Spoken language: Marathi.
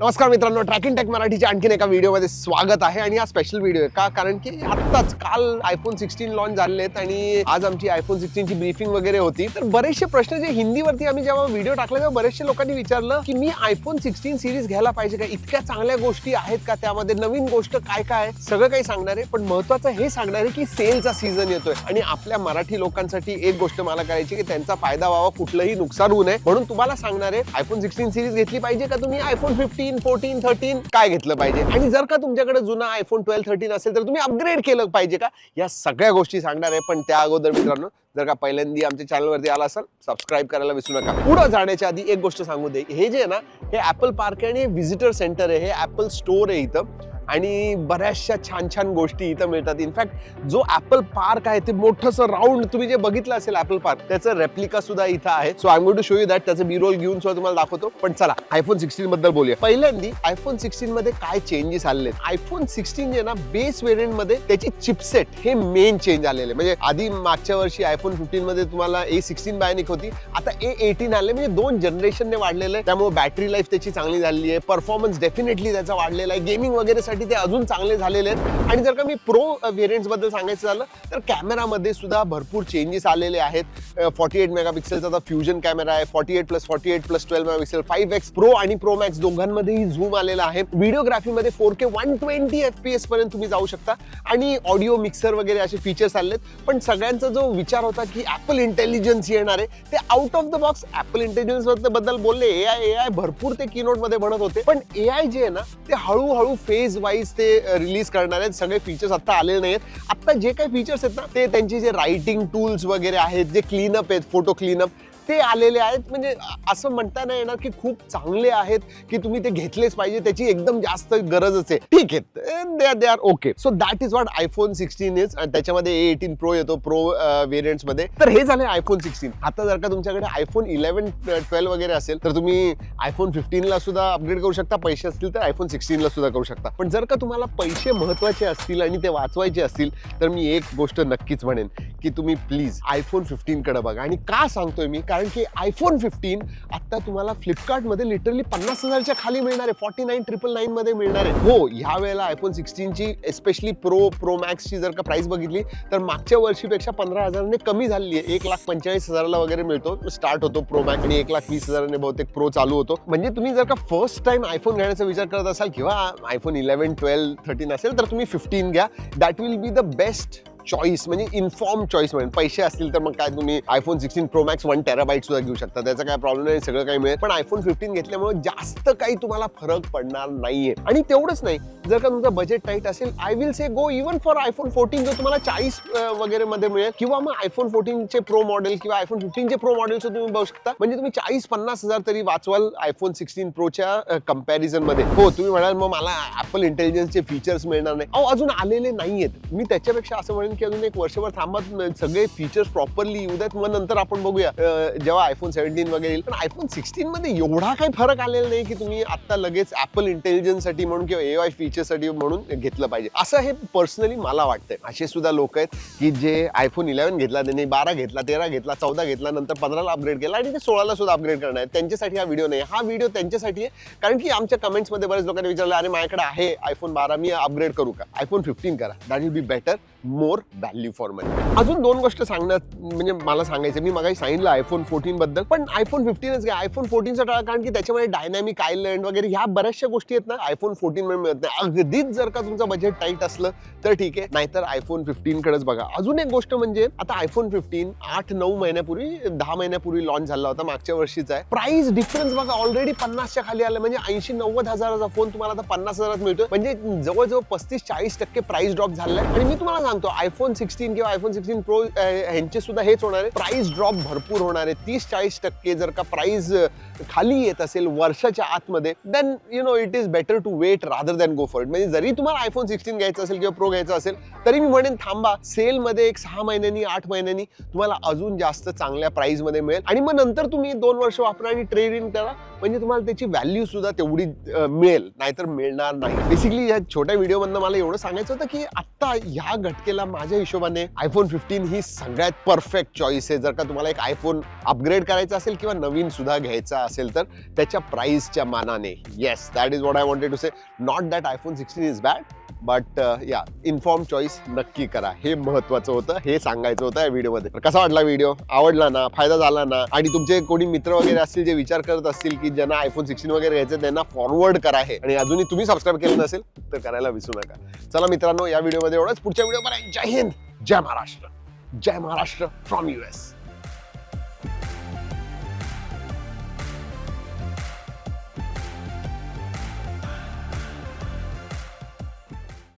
नमस्कार मित्रांनो ट्रॅकिंग टेक मराठीच्या आणखीन एका व्हिडिओमध्ये स्वागत आहे आणि हा स्पेशल व्हिडिओ आहे. का? कारण की आत्ताच काल आयफोन सिक्स्टीन लॉन्च झाले आहेत आणि आज आमची आयफोन सिक्स्टीनची ब्रीफिंग वगैरे होती. तर बरेचसे प्रश्न जे हिंदीवरती आम्ही जेव्हा व्हिडिओ टाकले तेव्हा बरेचसे लोकांनी विचारलं की मी आयफोन सिक्स्टीन सिरीज घ्यायला पाहिजे का? इतक्या चांगल्या गोष्टी आहेत का? त्यामध्ये नवीन गोष्ट काय काय आहे? सगळं काही सांगणार आहे पण महत्वाचं हे सांगणार आहे की सेलचा सीझन येतोय. आणि आपल्या मराठी लोकांसाठी एक गोष्ट मला करायची की त्यांचा फायदा व्हावा कुठलंही नुकसान होऊ नये. म्हणून तुम्हाला सांगणार आहे आयफोन सिक्स्टीन सिरीज घेतली पाहिजे का? तुम्ही आयफोन फिफ्टीन फोर्टीन थर्टीन काय घेतलं पाहिजे? आणि जर का तुमच्याकडे जुना आयफोन ट्वेल्व थर्टीन असेल तर तुम्ही अपग्रेड केलं पाहिजे का? या सगळ्या गोष्टी सांगणार आहे. पण त्या अगोदर मित्रांनो जर का पहिल्यांदा आमच्या चॅनलवरती आला असाल सबस्क्राईब करायला विसरू नका. पुढे जाण्याच्या आधी एक गोष्ट सांगू दे. हे जे आहे ना हे ऍपल पार्क आहे आणि हे व्हिजिटर सेंटर आहे. हे ऍपल स्टोर आहे इथं. आणि बऱ्याचशा छान छान गोष्टी इथं मिळतात. इनफॅक्ट जो ऍपल पार्क आहे ते मोठंसं राऊंड तुम्ही जे बघितलं असेल ऍपल पार्क त्याचं रेप्लिका सुद्धा इथं आहे. So I to show you that त्याचं बी रोल घेऊन सुद्धा तुम्हाला दाखवतो. पण चला आयफोन सिक्स्टीन बद्दल बोलूया. पहिल्यांदी आयफोन सिक्स्टीन मध्ये काय चेंजेस आलेले आयफोन सिक्स्टीन जे ना बेस वेरियंटमध्ये त्याची चिपसेट हे मेन चेंज आलेले म्हणजे आधी मागच्या वर्षी आयफोन फिफ्टीन मध्ये तुम्हाला ए सिक्स्टीन बायनिक होती. आता ए एटीन आले म्हणजे दोन जनरेशनने वाढलेलं आहे. त्यामुळे बॅटरी लाईफ त्याची चांगली झालेली आहे. परफॉर्मन्स डेफिनेटली त्याचा वाढलेला आहे. गेमिंग वगैरे वगैरेसाठी ते अजून चांगले झालेले आहेत. आणि जर का मी प्रो व्हेरियंट्सबद्दल सांगायचं झालं तर कॅमेरामध्ये सुद्धा भरपूर चेंजेस आलेले आहेत. फॉर्टी एट मेगापिक्सेलचा आता फ्युजन कॅमेरा आहे forty eight plus forty eight plus twelve megapixel five x pro आणि प्रो मॅक्स दोघांमध्येही झूम आलेला आहे. व्हिडिओग्राफीमध्ये four K one twenty F P S पर्यंत तुम्ही जाऊ शकता. आणि ऑडिओ मिक्सर वगैरे असे फीचर्स आलेत. पण सगळ्यांचा जो विचार होता की ॲपल इंटेलिजन्स येणार आहे ते out of the box Apple इंटेलिजन्सबद्दल बोलले. ए आय ए आय भरपूर ते किनोटमध्ये म्हणत होते. पण ए आय जे आहे ना ते हळूहळू फेज वाईज ते रिलीज करणार आहेत. सगळे फीचर्स आता आलेले नाहीत आता जे काही फीचर्स आहेत ना ते त्यांचे जे रायटिंग टूल्स वगैरे आहेत जे क्लीनअप आहेत फोटो क्लीनअप ते आलेले आहेत. म्हणजे असं म्हणता नाही येणार की खूप चांगले आहेत की तुम्ही ते घेतलेच पाहिजे. त्याची एकदम जास्त गरजच आहे. ठीक आहे. They they are okay so that is what iPhone sixteen is त्याच्यामध्ये ए एटीन प्रो येतो. प्रो व्हेरियंटमध्ये. तर हे झाले आयफोन सिक्स्टीन आता जर का तुमच्याकडे आयफोन इलेव्हन ट्वेल्व वगैरे असेल तर तुम्ही आयफोन फिफ्टीनला सुद्धा अपग्रेड करू शकता. पैसे असतील तर आयफोन सिक्स्टीनला सुद्धा करू शकता. पण जर का तुम्हाला पैसे महत्त्वाचे असतील आणि ते वाचवायचे असतील तर मी एक गोष्ट नक्कीच म्हणेन की तुम्ही प्लीज आयफोन फिफ्टीन कडे बघा. आणि का सांगतोय मी? कारण की आयफोन फिफ्टीन आता तुम्हाला फ्लिपकार्टमध्ये लिटरली पन्नास हजारच्या खाली मिळणार आहे. फॉर्टी नाईन ट्रिपल नाईनमध्ये मिळणार आहे. हो ह्या वेळेला आयफोन सिक्स्टीनची एस्पेशली प्रो प्रो मॅक्सची जर का प्राईस बघितली तर मागच्या वर्षीपेक्षा पंधरा हजाराने कमी झालेली आहे. एक लाख पंचेचाळीस हजाराला वगैरे मिळतो. स्टार्ट होतो प्रो मॅक्स आणि एक लाख वीस हजाराने बहुतेक प्रो चालू होतो. म्हणजे तुम्ही जर का फर्स्ट टाइम आयफोन घेण्याचा विचार करत असाल किंवा आयफोन इलेव्हन ट्वेल्व थर्टीन असेल तर तुम्ही फिफ्टीन घ्या. That will be the best choice म्हणजे इन्फॉर्म चॉईस म्हणेल पैसे असतील तर मग काय तुम्ही iPhone sixteen pro max one terabyte सुद्धा घेऊ शकता. त्याचा काय प्रॉब्लेम नाही सगळं काही मिळेल. पण आयफोन फिफ्टीन घेतल्यामुळे जास्त काही तुम्हाला फरक पडणार नाहीये. आणि तेवढंच नाही जर का तुमचं बजेट टाईट असेल I will say go even for iPhone fourteen जो तुम्हाला चाळीस वगैरे मध्ये मिळेल. किंवा मग आयफोन फोर्टीनचे प्रो मॉडेल किंवा आयफोन फिफ्टीनचे प्रो मॉडेल तुम्ही बघू शकता. म्हणजे तुम्ही चाळीस पन्नास हजार तरी वाचवाल आयफोन सिक्स्टीन प्रोच्या कंपॅरिझनमध्ये. हो तुम्ही म्हणाल मग मला ऍपल इंटेलिजन्सचे फीचर्स मिळणार नाही. अहो अजून आलेले नाहीयेत. मी त्याच्यापेक्षा असं म्हणेन आणखी अजून एक वर्षभर थांबत सगळे फीचर्स प्रॉपरली येऊ देत. मग नंतर आपण बघूया. जेव्हा आयफोन सेव्हन्टीन वगैरे येईल पण आयफोन सिक्स्टीन मध्ये एवढा काही फरक आलेला नाही की तुम्ही आता लगेच ऍपल इंटेलिजन्ससाठी म्हणून किंवा ए आय फीचरसाठी म्हणून घेतलं पाहिजे. असं हे पर्सनली मला वाटतंय. असे सुद्धा लोक आहेत की जे आयफोन इलेव्हन घेतला त्यांनी बारा घेतला तेरा घेतला चौदा घेतला नंतर पंधराला अपग्रेड केला आणि ते सोळाला सुद्धा अपग्रेड करणार आहेत. त्यांच्यासाठी हा व्हिडिओ नाही. हा व्हिडिओ त्यांच्यासाठी आहे. कारण की आमच्या कमेंट्समध्ये बरेच लोकांनी विचारलं अरे माझ्याकडे आहे आयफोन बारा. मी अपग्रेड करू का? आयफोन फिफ्टीन करा. That will be better more value for money अजून दोन गोष्ट सांगण्यात म्हणजे मला सांगायचं मी मगाही सांगितलं आयफोन फोर्टीन बद्दल पण आयफोन फिफ्टीनच घ्या. आयफोन फोर्टीनचा टाळा कारण की त्याच्यामध्ये डायनॅमिक आयलंड वगैरे ह्या बऱ्याचशा गोष्टी आहेत ना आयफोन फोर्टीन मध्ये मिळत नाही. अगदीच जर का तुमचं बजेट टाईट असलं तर ठीक आहे. नाहीतर आयफोन फिफ्टीन कडेच बघा. अजून एक गोष्ट म्हणजे आता आयफोन फिफ्टीन आठ नऊ महिन्यापूर्वी दहा महिन्यापूर्वी लॉन्च झाला होता मागच्या वर्षीचा आहे. प्राइस डिफरन्स बघा ऑलरेडी पन्नासच्या खाली आलं. म्हणजे ऐंशी नव्वद हजाराचा फोन तुम्हाला आता पन्नास हजारात मिळतो म्हणजे जवळजवळ पस्तीस चाळीस टक्के प्राइस ड्रॉप झालाय आणि मी तुम्हाला सांगतो आयफोन सिक्स्टीन किंवा आयफोन सिक्स्टीन प्रो ह्यांचे सुद्धा हेच होणार आहे. प्राइस ड्रॉप भरपूर होणार आहे. तीस चाळीस टक्के जर का प्राइस खाली येत असेल वर्षाच्या आतमध्ये then you know it is better to wait rather than go for it म्हणजे जरी तुम्हाला आयफोन सिक्स्टीन घ्यायचं असेल किंवा प्रो घ्यायचं असेल तरी मी म्हणेन थांबा सेलमध्ये एक सहा महिन्यांनी आठ महिन्यांनी तुम्हाला अजून जास्त चांगल्या प्राईजमध्ये मिळेल. आणि मग नंतर तुम्ही दोन वर्ष वापरा आणि ट्रेड इन करा. म्हणजे तुम्हाला त्याची व्हॅल्यू सुद्धा तेवढी मिळेल. नाहीतर मिळणार नाही. बेसिकली या छोट्या व्हिडिओमधनं मला एवढं सांगायचं होतं की आत्ता ह्या घटकेला केला माझ्या हिशोबाने आयफोन फिफ्टीन ही सगळ्यात परफेक्ट चॉईस आहे. जर का तुम्हाला एक आयफोन अपग्रेड करायचा असेल किंवा नवीन सुद्धा घ्यायचा असेल तर त्याच्या प्राइसच्या मानाने. Yes that is what I wanted to say not that iPhone sixteen is bad but या इन्फॉर्म चॉईस नक्की करा. हे महत्वाचं होतं हे सांगायचं होतं या व्हिडिओमध्ये. तर कसा वाटला व्हिडिओ? आवडला ना? फायदा झाला ना? आणि तुमचे कोणी मित्र वगैरे असतील जे विचार करत असतील की ज्यांना आयफोन सिक्स्टीन वगैरे घ्यायचं त्यांना फॉरवर्ड करा हे. आणि अजूनही तुम्ही सबस्क्राईब केलं नसेल तर करायला विसरू नका. चला मित्रांनो या व्हिडिओमध्ये एवढंच. पुढच्या व्हिडिओ जय हिंद जय महाराष्ट्र जय महाराष्ट्र फ्रॉम यू एस